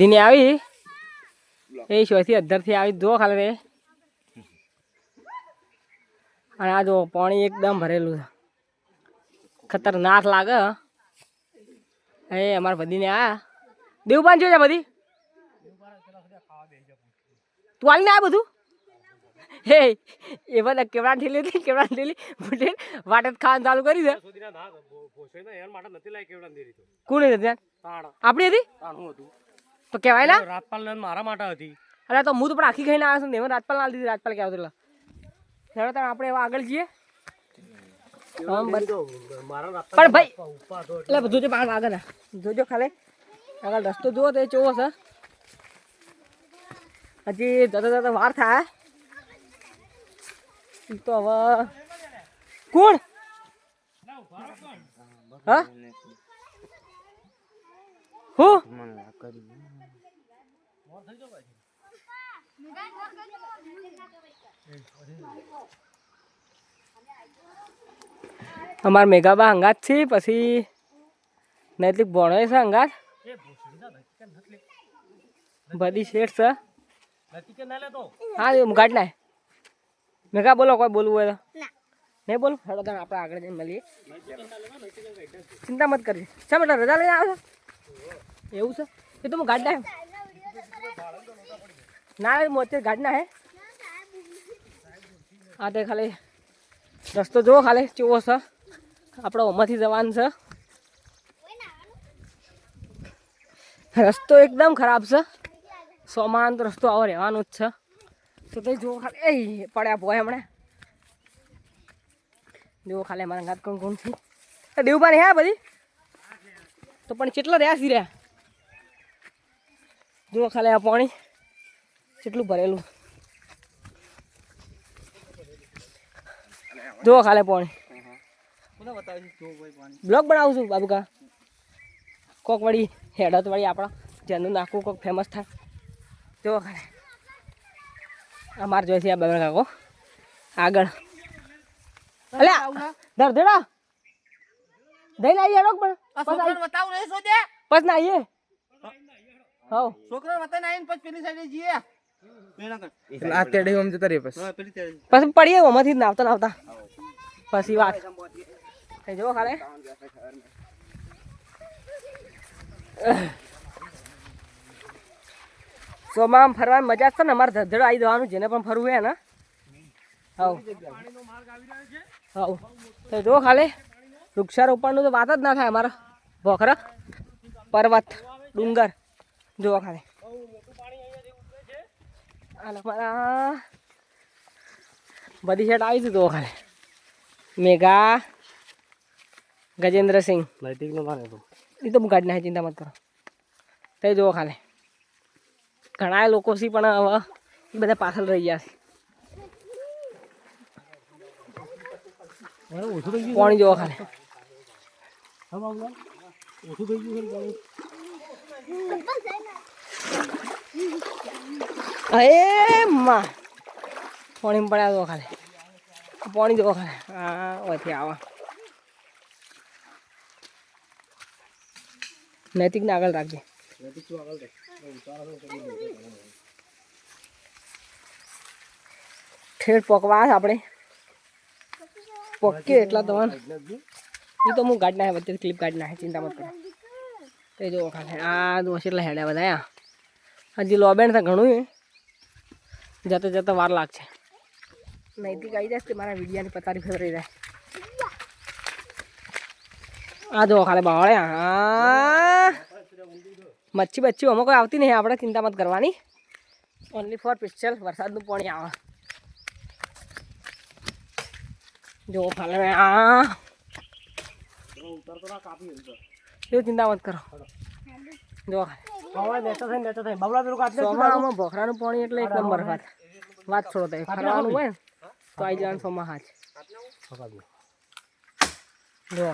દીને આવી. એ શોથી અધરથી આવી જો ખાલી રે. અને આ જો પાણી એકદમ ભરેલું છે. ખતરનાક લાગે. એ અમારે બધીને આ દેવપાન જોઈ છે બધી તું આલી ને આ બધું? હે એ બધા કેવડા ઠેલી હતી કેવડા ઠેલી મોટે વાટે ખાવાનું ચાલુ કરી દે કોણ હતી? આપણી હતી? તો કહેવાય ના ને મારા માટે હતી. અરે તો હું તો પણ આખી ખાઈને આવ્યો છું ને એમાં રાજપાલ ના દીધી રાજપાલ કે આવતો એટલે હેડો તાર આપણે એવા આગળ જઈએ. આમ બસ. મારા પણ ભાઈ એટલે બધું જો પાછળ આગળ જોજો ખાલી. આગળ રસ્તો જુઓ તો એ કેવો છે. હજી જતા જતા વાર થાય. તો હવે કોણ? હા? હું? અમાર મેઘાબા હંગાત છે, પછી નૈતિક ભણો છે હંગાત. બધી શેઠ છે. હા એ ગાડ નાય. મેઘા, બોલો, કોઈ બોલવું હોય તો. નહીં બોલું? હેડો તમે આપણે આગળ જઈને મળીએ. ચિંતા મત કરજે. શા માટે રજા લઈને આવ્યો એવું છે? એ તો હું ગાડ નાય. ના મોતે ગાડ ના હે. આ તે ખાલી રસ્તો જુઓ ખાલી, કેવો છે. આપણે ઓમાંથી જવાનું છે. રસ્તો એકદમ ખરાબ છે. સોમાન તો રસ્તો આવો રહેવાનો જ છે. તો તે જુઓ ખાલી, એ પડ્યા ભોય હમણાં. જુઓ ખાલી અમારા ગાત કોણ કોણ છે દેવપાની હે બધી? તો પણ કેટલા રહ્યા સી રહ્યા જુઓ ખાલી આ પાણી કેટલું ભરેલું. જુઓ ખાલી પાણી. બ્લોગ બનાવું છું બાબુકા. કોક વળી હેડત વળી આપણા જેનું નાખવું કોક ફેમસ થાય. જુઓ ખાલી. અમારે જોઈએ છે આ બાબા કાકો. આગળ. અલ્યા ધરધડા દઈ લાવીએ રોક પણ. પછી આવીએ. હવ. છોકરો વતન આવીને પછી પેલી સાઈડે જઈએ. આ તેડે આમ જતા રહે બસ પછી પડીએ ઓમાંથી જ નાવતા નાવતા પછી વાત. થઈ જવો ખાલે. સોમાં ફરવાની મજા જ છે ને અમારે ધધડો આવી જવાનું જેને પણ ફરવું હે ને હવ. હવ. તો જુઓ ખાલે. વૃક્ષારોપણનું તો વાત જ ના થાય અમારા. ભોખરા પર્વત. ડુંગર. જુઓ ખાલી. અને મારા બધી શેટ આવી હતી જોવા ખાલી. મેઘા ગજેન્દ્રસિંહ મારે તો. એ તો હું કાઢી નાખી ચિંતા મત કરો. તે જોવો ખાલી. ઘણા લોકો છે પણ હવે બધા પાછળ રહી ગયા છે. પાણી જુઓ ખાલે? ઓછું થઈ ગયું અરે માં. પાણી પડ્યા તો ખાલે. પાણી જુઓ ખાલે. હા ઓથી આવા. નૈતિક ને આગળ રાખજે. ઠેર પકવા આપણે. પક્કે એટલા તમારે એ તો હું ગાડી નાખે વચ્ચે ક્લિપ ગાડી નાખે, ચિંતા મત કરો. તે જો ખાલી આ દોષ એટલે હેડ્યા બધા હજી લોબેન તો ઘણું હે. જતે જતા વાર લાગશે. નૈતિક આવી જશે મારા વિડીયાની પતારી ફેરવી જાય. આ જો ખાલી બાવળે હા મચ્છી બચ્છી અમે કોઈ આવતી નહીં આપણે ચિંતા મત કરવાની. ઓનલી ફોર પિક્ચર વરસાદનું પાણી આવે. જો ખાલે આ. એવું ચિંતા મત કરો. જો. સોમામાં ભોખરાનું પાણી એટલે એક નંબર વાત. વાત છોડો થાય ફરવાનું હોય તો આવી જવાનું સોમાં હાચ જો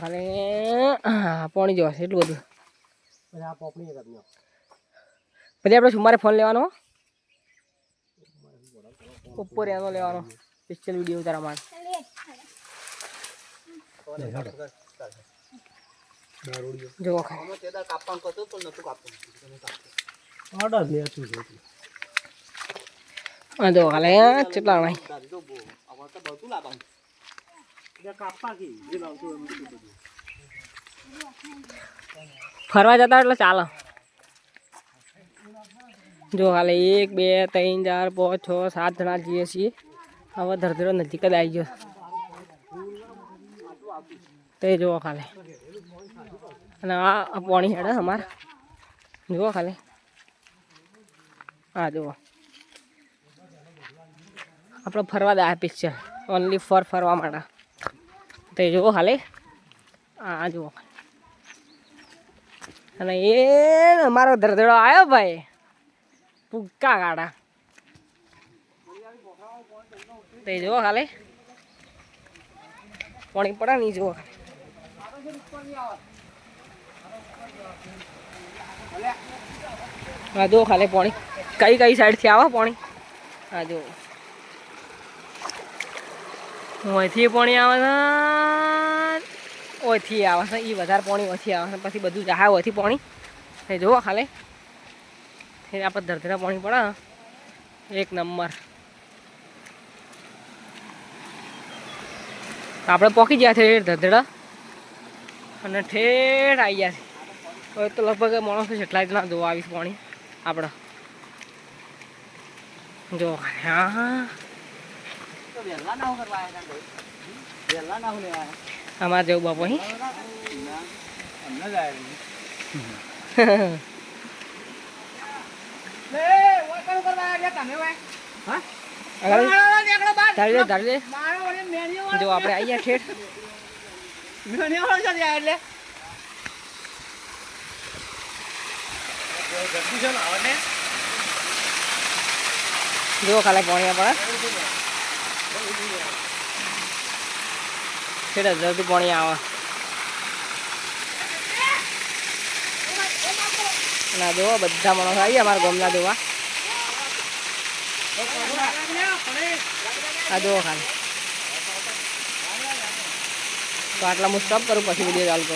ખાલે પાણી જોવા છે એટલું બધું. પછી આપણે સુમારે ફોન લેવાનો. ઉપર એનો લેવાનો. પિક્ચર વીડિયો તારા માટે જો ખાલી ઓર્ડર ને હતું આ જો ખાલી આ કેટલા નહીં કાપા કી જે લાવતું એમ બધું ફરવા જતા એટલે ચાલો જો હાલે એક બે ત્રણ ચાર પાંચ છ સાત જણા જઈએ છીએ હવે ધરધરો નજીક જ આવી ગયો. તે જુઓ ખાલે. અને આ આ પાણી હેડે અમારે. જુઓ ખાલી. હા જુઓ. આપણે ફરવા દા પિક્ચર ઓનલી ફોર ફરવા માટે. તે જુઓ ખાલી. આ જુઓ. અને એ અમારો ધરધડો આવ્યો ભાઈ. પુક્કા ગાડા. તે જો ખાલે. પાણી પડે નહીં જુઓ. હા જો ખાલી પાણી. કઈ કઈ સાઈડથી આવે પાણી? હા જો ઓથી પાણી આવે છે. ઓથી આવે છે. એ વધારે પાણી ઓછી આવે છે. પછી બધું જહાય ઓથી પાણી. એ જુઓ ખાલે. આપણે ધરધરા પાણી પડે એક નંબર. આપણે પોકી ગયા છે ધધડા અને ઠેઠ આવી ગયા છે. હવે તો લગભગ માણસો જેટલા ના જોવા આવીશ પાણી. આપણે. જો અમારે જવું બાપુ ધારી દે ધારી દે. જો આપણે આવી ગયા એટલે. જો ખાલે પાણી. આપણે ઠેઠ જલ્દી પાણી આવે. ના જોવા બધા માણસો આવી અમારા ગામના જોવા. આ જુઓ ખાલી. તો આટલા હું સ્ટોપ કરું પછી વીડિયો ચાલુ કરું.